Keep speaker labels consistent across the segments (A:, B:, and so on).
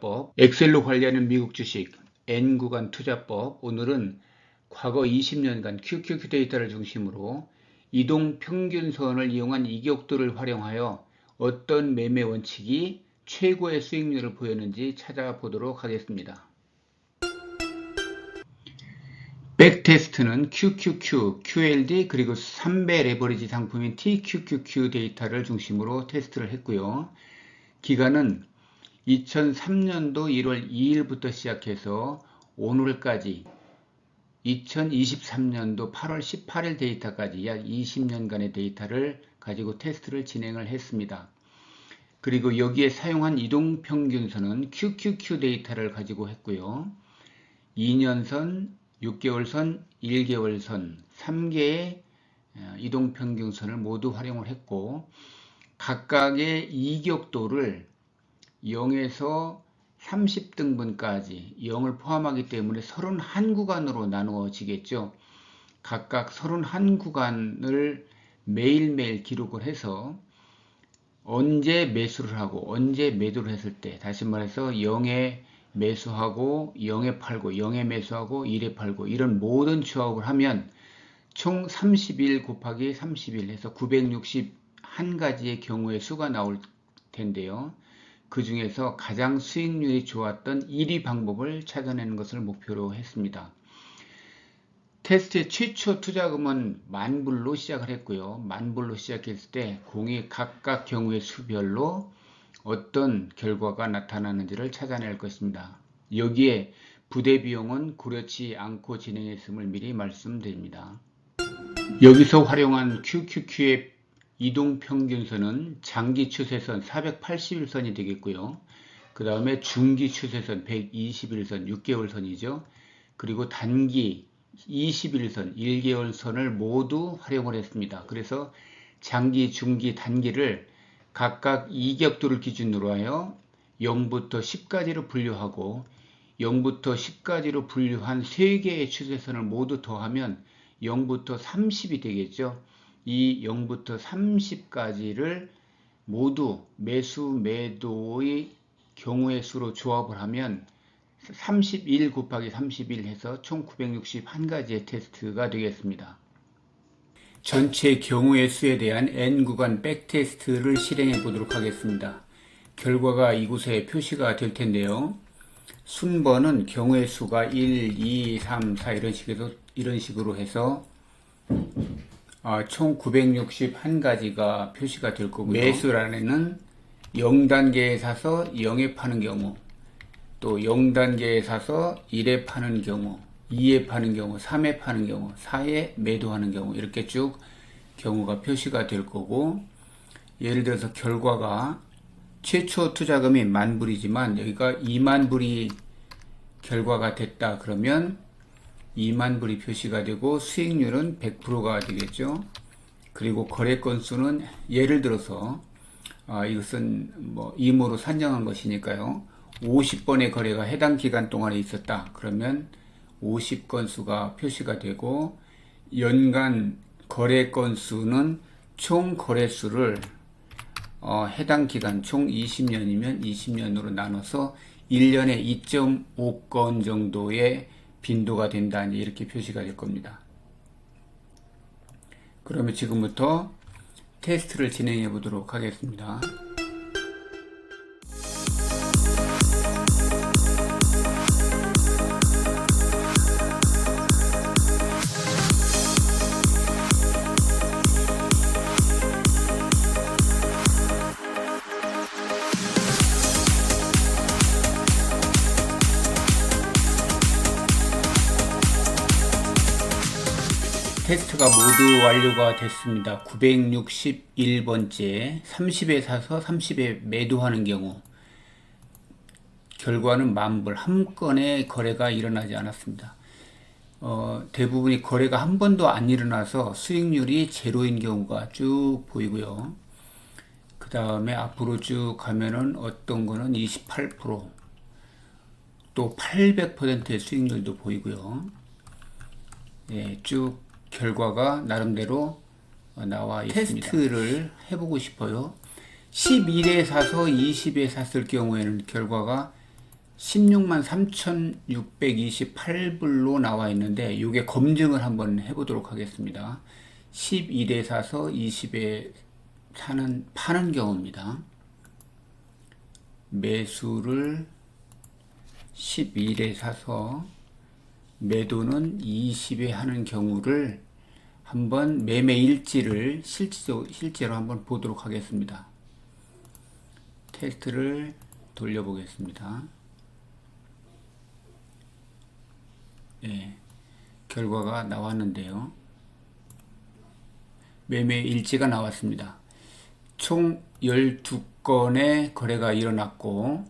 A: 투자법, 엑셀로 관리하는 미국 주식, N구간 투자법. 오늘은 과거 20년간 QQQ 데이터를 중심으로 이동 평균선을 이용한 이격도를 활용하여 어떤 매매 원칙이 최고의 수익률을 보였는지 찾아보도록 하겠습니다. 백테스트는 QQQ, QLD 그리고 3배 레버리지 상품인 TQQQ 데이터를 중심으로 테스트를 했고요. 기간은 2003년도 1월 2일부터 시작해서 오늘까지 2023년도 8월 18일 데이터까지 약 20년간의 데이터를 가지고 테스트를 진행을 했습니다. 그리고 여기에 사용한 이동평균선은 QQQ 데이터를 가지고 했고요. 2년선, 6개월선, 1개월선 3개의 이동평균선을 모두 활용을 했고 각각의 이격도를 0에서 30등분까지 0을 포함하기 때문에 31구간으로 나누어지겠죠. 각각 31구간을 매일매일 기록을 해서 언제 매수를 하고 언제 매도를 했을 때 다시 말해서 0에 매수하고 0에 팔고 0에 매수하고 1에 팔고 이런 모든 조합을 하면 총31 곱하기 31 해서 961가지의 경우의 수가 나올 텐데요. 그 중에서 가장 수익률이 좋았던 1위 방법을 찾아내는 것을 목표로 했습니다. 테스트의 최초 투자금은 만 불로 시작을 했고요. 만 불로 시작했을 때 공이 각각 경우의 수별로 어떤 결과가 나타나는지를 찾아낼 것입니다. 여기에 부대 비용은 고려치 않고 진행했음을 미리 말씀드립니다. 여기서 활용한 QQQ의 이동평균선은 장기 추세선 481선이 되겠고요. 그 다음에 중기 추세선 121선 6개월선이죠. 그리고 단기 21선 1개월선을 모두 활용을 했습니다. 그래서 장기, 중기, 단기를 각각 이격도를 기준으로 하여 0부터 10까지로 분류하고 0부터 10까지로 분류한 3개의 추세선을 모두 더하면 0부터 30이 되겠죠. 이 0부터 30까지를 모두 매수 매도의 경우의 수로 조합을 하면 31 곱하기 31 해서 총 961가지의 테스트가 되겠습니다. 전체 경우의 수에 대한 N구간 백테스트를 실행해 보도록 하겠습니다. 결과가 이곳에 표시가 될 텐데요. 순번은 경우의 수가 1, 2, 3, 4 이런 식으로, 이런 식으로 해서 아, 총 961가지가 표시가 될 거고요. 매수란에는 0단계에 사서 0에 파는 경우, 또 0단계에 사서 1에 파는 경우, 2에 파는 경우, 3에 파는 경우, 4에 매도하는 경우 이렇게 쭉 경우가 표시가 될 거고 예를 들어서 결과가 최초 투자금이 만 불이지만 여기가 2만 불이 결과가 됐다 그러면 2만 불이 표시가 되고 수익률은 100%가 되겠죠. 그리고 거래 건수는 예를 들어서 아, 이것은 뭐 임으로 산정한 것이니까요. 50번의 거래가 해당 기간 동안에 있었다. 그러면 50건수가 표시가 되고 연간 거래 건수는 총 거래수를 어, 해당 기간 총 20년이면 20년으로 나눠서 1년에 2.5건 정도의 빈도가 된다 이렇게 표시가 될 겁니다. 그러면 지금부터 테스트를 진행해 보도록 하겠습니다. 테스트가 모두 완료가 됐습니다. 961번째 30에 사서 30에 매도하는 경우 결과는 만불 한 건의 거래가 일어나지 않았습니다. 어, 대부분이 거래가 한 번도 안 일어나서 수익률이 제로인 경우가 쭉 보이고요. 그 다음에 앞으로 쭉 가면은 어떤 거는 28%, 또 800%의 수익률도 보이고요. 예, 쭉 결과가 나름대로 나와 있습니다. 테스트를 해보고 싶어요. 11에 사서 20에 샀을 경우에는 결과가 16만 3,628불로 나와 있는데 이게 검증을 한번 해보도록 하겠습니다. 11에 사서 20에 사는 파는 경우입니다. 매수를 11에 사서 매도는 20에 하는 경우를 한번 매매 일지를 실제로, 실제로 한번 보도록 하겠습니다. 테스트를 돌려보겠습니다. 예, 결과가 나왔는데요. 매매 일지가 나왔습니다. 총 12건의 거래가 일어났고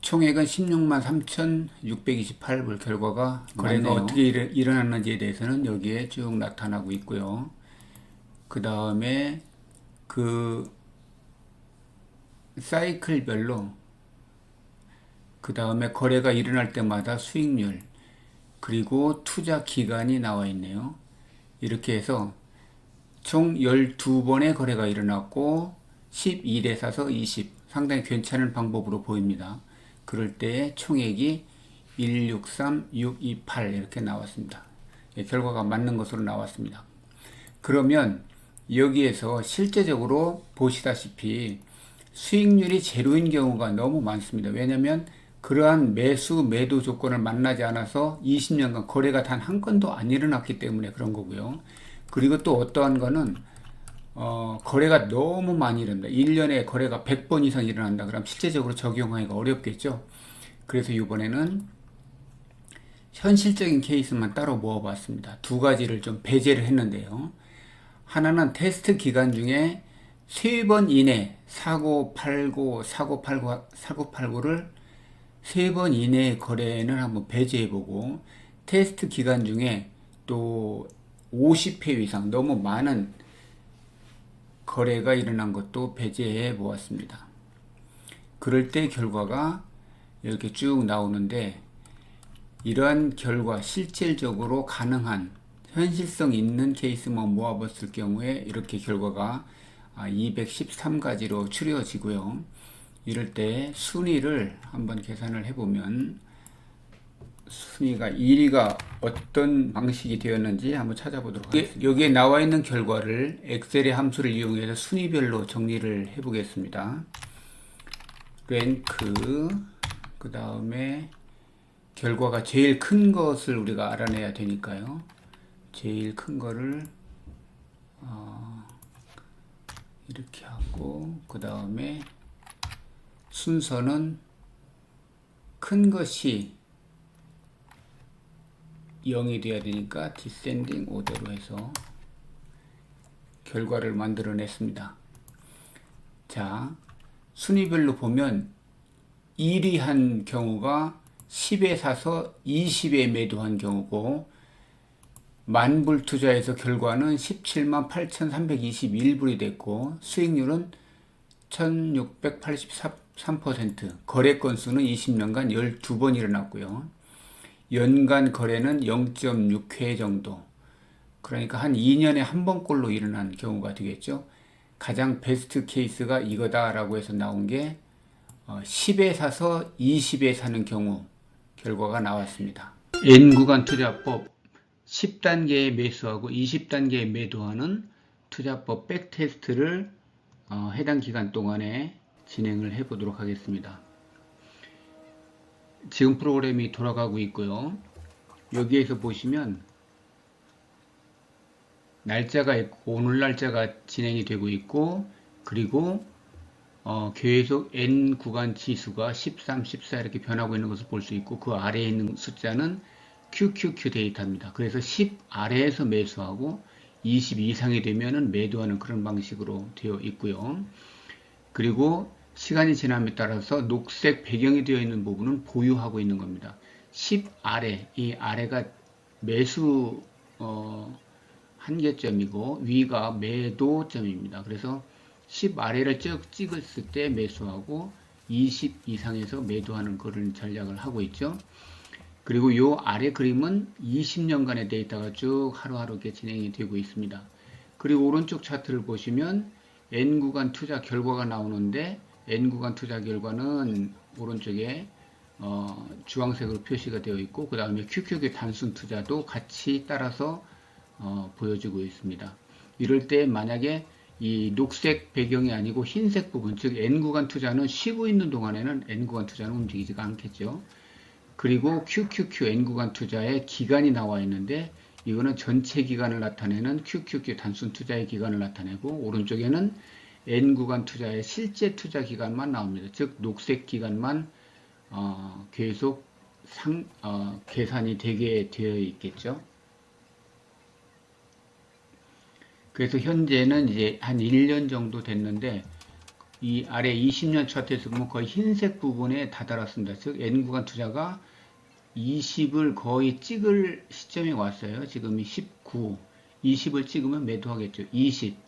A: 총액은 16만 3,628불 결과가 거래가
B: 맞네요.
A: 어떻게 일, 일어났는지에 대해서는 여기에 쭉 나타나고 있고요. 그 다음에 그 사이클별로 그 다음에 거래가 일어날 때마다 수익률 그리고 투자 기간이 나와 있네요. 이렇게 해서 총 12번의 거래가 일어났고 12대 사서 20 상당히 괜찮은 방법으로 보입니다. 그럴 때 총액이 163628 이렇게 나왔습니다. 예, 결과가 맞는 것으로 나왔습니다. 그러면 여기에서 실제적으로 보시다시피 수익률이 제로인 경우가 너무 많습니다. 왜냐하면 그러한 매수 매도 조건을 만나지 않아서 20년간 거래가 단 한 건도 안 일어났기 때문에 그런 거고요. 그리고 또 어떠한 거는 어, 거래가 너무 많이 일어난다. 1년에 거래가 100번 이상 일어난다. 그럼 실제적으로 적용하기가 어렵겠죠. 그래서 이번에는 현실적인 케이스만 따로 모아봤습니다. 두 가지를 좀 배제를 했는데요. 하나는 테스트 기간 중에 세 번 이내 사고 팔고 사고 팔고 사고 팔고를 세 번 이내의 거래는 한번 배제해보고 테스트 기간 중에 또 50회 이상 너무 많은 거래가 일어난 것도 배제해 보았습니다. 그럴 때 결과가 이렇게 쭉 나오는데 이러한 결과 실질적으로 가능한 현실성 있는 케이스만 모아봤을 경우에 이렇게 결과가 213가지로 추려지고요. 이럴 때 순위를 한번 계산을 해보면 순위가 1위가 어떤 방식이 되었는지 한번 찾아보도록 하겠습니다. 여기에 나와 있는 결과를 엑셀의 함수를 이용해서 순위별로 정리를 해보겠습니다. 랭크 그 다음에 결과가 제일 큰 것을 우리가 알아내야 되니까요. 제일 큰 거를 어, 이렇게 하고 그 다음에 순서는 큰 것이 0이 돼야 되니까 디센딩 오더로 해서 결과를 만들어냈습니다. 자, 순위별로 보면 1위 한 경우가 10에 사서 20에 매도한 경우고 만불 투자해서 결과는 17만 8,321불이 됐고 수익률은 1683% 거래 건수는 20년간 12번 일어났고요. 연간 거래는 0.6회 정도. 그러니까 한 2년에 한 번꼴로 일어난 경우가 되겠죠. 가장 베스트 케이스가 이거다라고 해서 나온 게 10에 사서 20에 사는 경우 결과가 나왔습니다. N구간 투자법 10단계에 매수하고 20단계에 매도하는 투자법 백테스트를 어, 해당 기간 동안에 진행을 해 보도록 하겠습니다. 지금 프로그램이 돌아가고 있고요. 여기에서 보시면 날짜가 있고 오늘 날짜가 진행이 되고 있고 그리고 어, 계속 n 구간 지수가 13, 14 이렇게 변하고 있는 것을 볼 수 있고 그 아래에 있는 숫자는 QQQ 데이터입니다. 그래서 10 아래에서 매수하고 20 이상이 되면은 매도하는 그런 방식으로 되어 있고요. 그리고 시간이 지남에 따라서 녹색 배경이 되어 있는 부분은 보유하고 있는 겁니다. 10 아래, 이 아래가 매수 어, 한계점이고 위가 매도점입니다. 그래서 10 아래를 쭉 찍었을 때 매수하고 20 이상에서 매도하는 그런 전략을 하고 있죠. 그리고 요 아래 그림은 20년간의 데이터가 쭉 하루하루 이렇게 진행이 되고 있습니다. 그리고 오른쪽 차트를 보시면 N 구간 투자 결과가 나오는데 N 구간 투자 결과는 오른쪽에 어, 주황색으로 표시가 되어 있고 그 다음에 QQQ 단순 투자도 같이 따라서 어, 보여지고 있습니다. 이럴 때 만약에 이 녹색 배경이 아니고 흰색 부분 즉 N 구간 투자는 쉬고 있는 동안에는 N 구간 투자는 움직이지가 않겠죠. 그리고 QQQ N 구간 투자의 기간이 나와 있는데 이거는 전체 기간을 나타내는 QQQ 단순 투자의 기간을 나타내고 오른쪽에는 N 구간 투자의 실제 투자 기간만 나옵니다. 즉 녹색 기간만 어, 계속 상, 어, 계산이 되게 되어 있겠죠. 그래서 현재는 이제 한 1년 정도 됐는데 이 아래 20년 차트에서 보면 거의 흰색 부분에 다다랐습니다. 즉 N 구간 투자가 20을 거의 찍을 시점에 왔어요. 지금이 19, 20을 찍으면 매도하겠죠. 20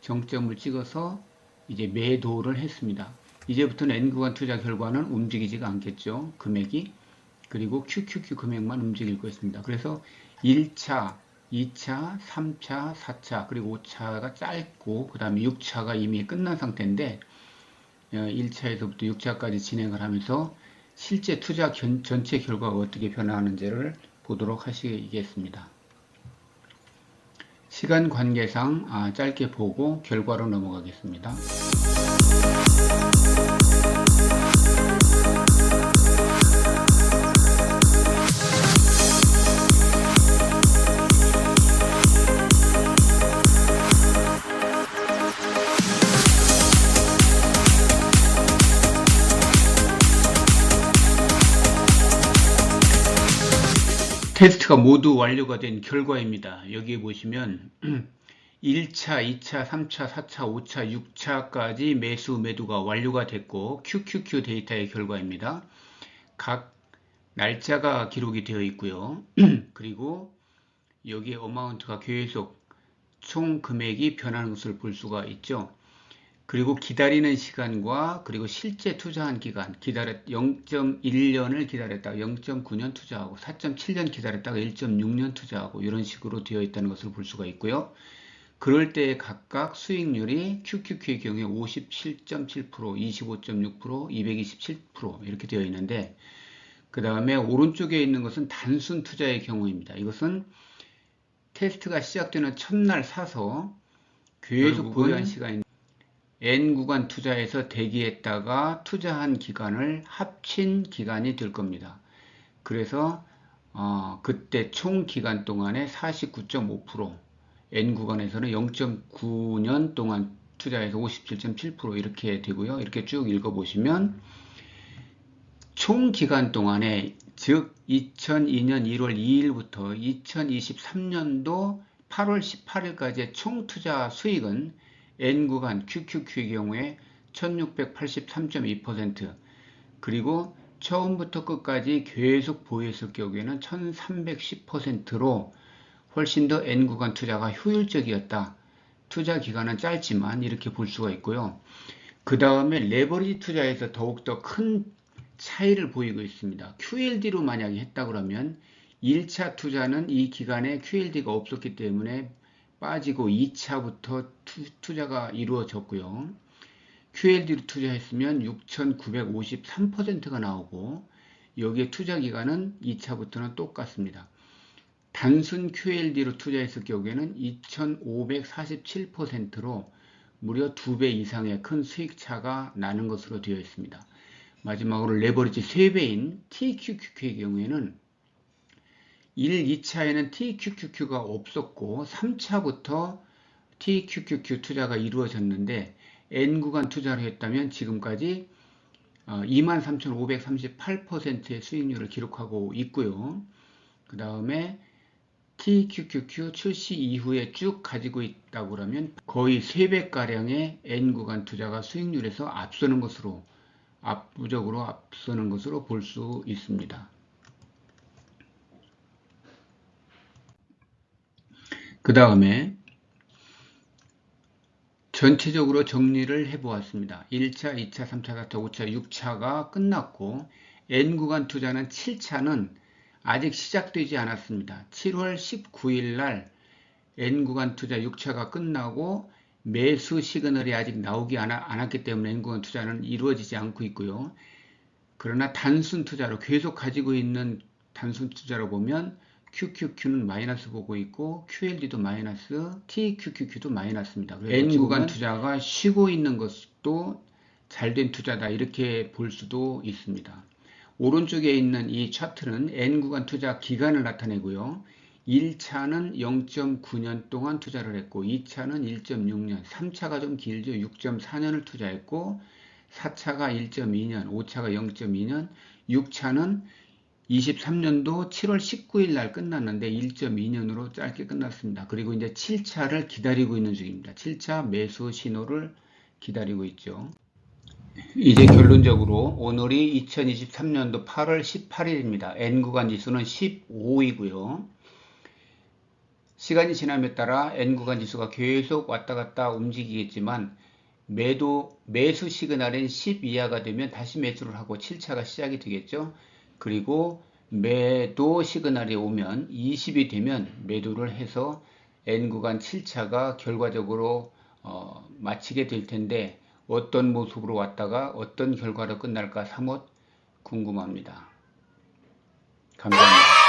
A: 정점을 찍어서 이제 매도를 했습니다. 이제부터는 N 구간 투자 결과는 움직이지가 않겠죠. 금액이. 그리고 QQQ 금액만 움직일 것입니다. 그래서 1차, 2차, 3차, 4차, 그리고 5차가 짧고, 그 다음에 6차가 이미 끝난 상태인데, 1차에서부터 6차까지 진행을 하면서 실제 투자 견, 전체 결과가 어떻게 변화하는지를 보도록 하시겠습니다. 시간 관계상 아, 짧게 보고 결과로 넘어가겠습니다. 테스트가 모두 완료가 된 결과입니다. 여기 보시면 1차, 2차, 3차, 4차, 5차, 6차까지 매수, 매도가 완료가 됐고 QQQ 데이터의 결과입니다. 각 날짜가 기록이 되어 있고요. 그리고 여기에 어마운트가 계속 총 금액이 변하는 것을 볼 수가 있죠. 그리고 기다리는 시간과 그리고 실제 투자한 기간 기다렸 0.1년을 기다렸다가 0.9년 투자하고 4.7년 기다렸다가 1.6년 투자하고 이런 식으로 되어 있다는 것을 볼 수가 있고요. 그럴 때 각각 수익률이 QQQ의 경우에 57.7%, 25.6%, 227% 이렇게 되어 있는데 그 다음에 오른쪽에 있는 것은 단순 투자의 경우입니다. 이것은 테스트가 시작되는 첫날 사서 계속 보유한 시간인데 N 구간 투자에서 대기했다가 투자한 기간을 합친 기간이 될 겁니다. 그래서 어, 그때 총 기간 동안에 49.5% N 구간에서는 0.9년 동안 투자해서 57.7% 이렇게 되고요. 이렇게 쭉 읽어보시면 총 기간 동안에 즉 2002년 1월 2일부터 2023년도 8월 18일까지의 총 투자 수익은 N 구간 QQQ의 경우에 1683.2% 그리고 처음부터 끝까지 계속 보유했을 경우에는 1310%로 훨씬 더 N 구간 투자가 효율적이었다. 투자 기간은 짧지만 이렇게 볼 수가 있고요. 그 다음에 레버리지 투자에서 더욱더 큰 차이를 보이고 있습니다. QLD로 만약에 했다 그러면 1차 투자는 이 기간에 QLD가 없었기 때문에 빠지고 2차부터 투, 자가 이루어졌고요. QLD로 투자했으면 6,953%가 나오고 여기에 투자 기간은 2차부터는 똑같습니다. 단순 QLD로 투자했을 경우에는 2,547%로 무려 2배 이상의 큰 수익 차가 나는 것으로 되어 있습니다. 마지막으로 레버리지 3배인 TQQQ의 경우에는 1, 2차에는 TQQQ가 없었고 3차부터 TQQQ 투자가 이루어졌는데 N 구간 투자를 했다면 지금까지 23,538%의 어, 수익률을 기록하고 있고요. 그 다음에 TQQQ 출시 이후에 쭉 가지고 있다고 하면 거의 3배가량의 N 구간 투자가 수익률에서 앞서는 것으로 압도적으로 앞서는 것으로 볼 수 있습니다. 그 다음에 전체적으로 정리를 해보았습니다. 1차, 2차, 3차, 4차, 5차, 6차가 끝났고 N구간 투자는 7차는 아직 시작되지 않았습니다. 7월 19일 날 N구간 투자 6차가 끝나고 매수 시그널이 아직 나오지 않았기 때문에 N구간 투자는 이루어지지 않고 있고요. 그러나 단순 투자로 계속 가지고 있는 단순 투자로 보면 QQQ는 마이너스 보고 있고 QLD도 마이너스, TQQQ도 마이너스입니다. N 구간 투자가 쉬고 있는 것도 잘된 투자다 이렇게 볼 수도 있습니다. 오른쪽에 있는 이 차트는 N 구간 투자 기간을 나타내고요. 1차는 0.9년 동안 투자를 했고 2차는 1.6년, 3차가 좀 길죠. 6.4년을 투자했고 4차가 1.2년, 5차가 0.2년, 6차는 23년도 7월 19일 날 끝났는데 1.2년으로 짧게 끝났습니다. 그리고 이제 7차를 기다리고 있는 중입니다. 7차 매수 신호를 기다리고 있죠. 이제 결론적으로 오늘이 2023년도 8월 18일입니다. N 구간 지수는 15이고요. 시간이 지남에 따라 N 구간 지수가 계속 왔다 갔다 움직이겠지만 매도 매수 시그널인 10 이하가 되면 다시 매수를 하고 7차가 시작이 되겠죠. 그리고 매도 시그널이 오면 20이 되면 매도를 해서 N 구간 7차가 결과적으로 어, 마치게 될 텐데 어떤 모습으로 왔다가 어떤 결과로 끝날까 사뭇 궁금합니다. 감사합니다.